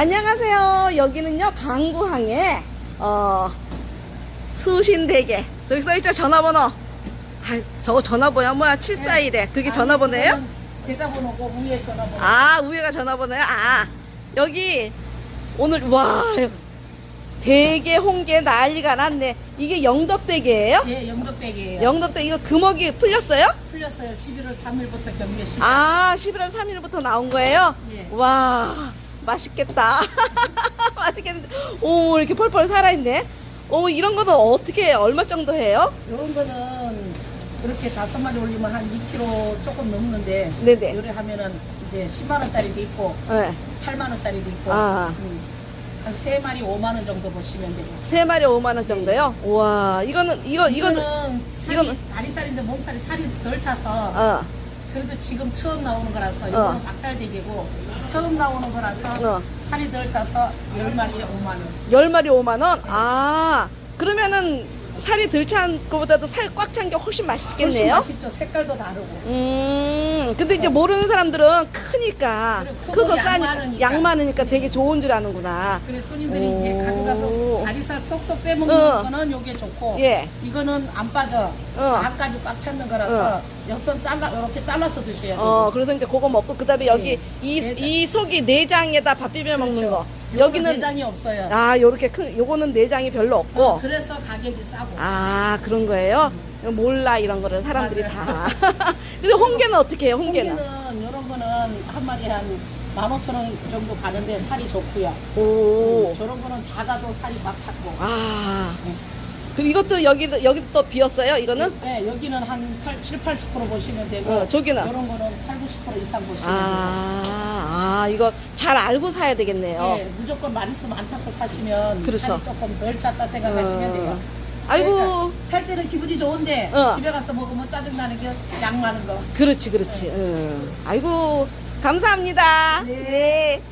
안녕하세요. 여기는요, 강구항에, 어, 수신대게. 저기 써있죠, 전화번호. 아, 저거 전화번호야, 뭐야, 741에. 그게 전화번호예요? 계좌번호고 위에 전화번호. 아, 위에가 전화번호야? 아, 여기, 오늘, 와, 대게, 홍게 난리가 났네. 이게 영덕대게예요 예, 영덕대게예요. 영덕대, 이거 금어기 풀렸어요? 풀렸어요. 11월 3일부터 경매 시작. 아, 11월 3일부터 나온 거예요? 예. 와, 맛있겠다. 맛있겠는데. 오, 이렇게 펄펄 살아있네. 오, 이런 거는 어떻게, 얼마 정도 해요? 이런 거는 이렇게 다섯 마리 올리면 한 2kg 조금 넘는데 네네. 요래 하면은 이제 10만 원짜리도 있고 네. 8만 원짜리도 있고 아. 음, 한세 마리 5만 원 정도 보시면 돼요. 세 마리 5만 원 정도요? 우와, 이거는, 이거, 이거는, 살이, 이거는- 다리살인데 몸살이 살이 덜 차서 어, 그래도 지금 처음 나오는 거라서 이거는 어. 박달대게고 처음 나오는 거라서 어. 살이 덜 차서 10마리에 5만 원. 10마리 5만 원? 아, 그러면은 살이 덜 찬 거보다도 살 꽉 찬 게 훨씬 훨씬 맛있겠네요? 맛있죠. 색깔도 다르고. 음, 근데 이제 모르는 사람들은 크니까, 그래, 크고 크고 양 싸니까, 많으니까. 양 많으니까 되게 좋은 줄 아는구나. 그래 손님들이 오. 이제 가져가서 다리살 쏙쏙 빼먹는 어. 거는 요게 좋고 예. 이거는 안 빠져 어. 안까지 꽉 찼는 거라서 옆선 잘라 이렇게 잘라서 드셔야 돼요. 어, 그래서 이제 그거 먹고, 그 다음에 여기, 예. 이, 내장. 이 속이 내장에다 밥 비벼 먹는 그렇죠. 거. 여기는, 내장이 없어요. 아, 요렇게 큰, 요거는 내장이 별로 없고. 어, 그래서 가격이 싸고. 아, 그런 거예요? 몰라, 이런 거를 사람들이 맞아요. 다. 그리고 홍게는 어떻게 해요, 홍게는? 홍게는 이런 거는 한 마리 한 15,000원 정도 가는데 살이 좋고요. 오. 저런 거는 작아도 살이 꽉 찼고. 아. 네. 그 이것도 여기도, 여기도 또 비었어요, 이거는? 네, 여기는 한 8, 7, 80% 보시면 되고. 어, 저기는? 이런 거는 8, 90% 이상 보시면. 아, 아, 이거 잘 알고 사야 되겠네요. 네, 무조건 많이 쓰면 안 탔고 사시면 그렇죠. 살이 조금 덜 찼다 생각하시면 어. 돼요. 아이고. 그러니까 살 때는 기분이 좋은데 어. 집에 가서 먹으면 짜증나는 게 양 많은 거. 그렇지, 그렇지. 응. 아이고, 감사합니다. 네. 네.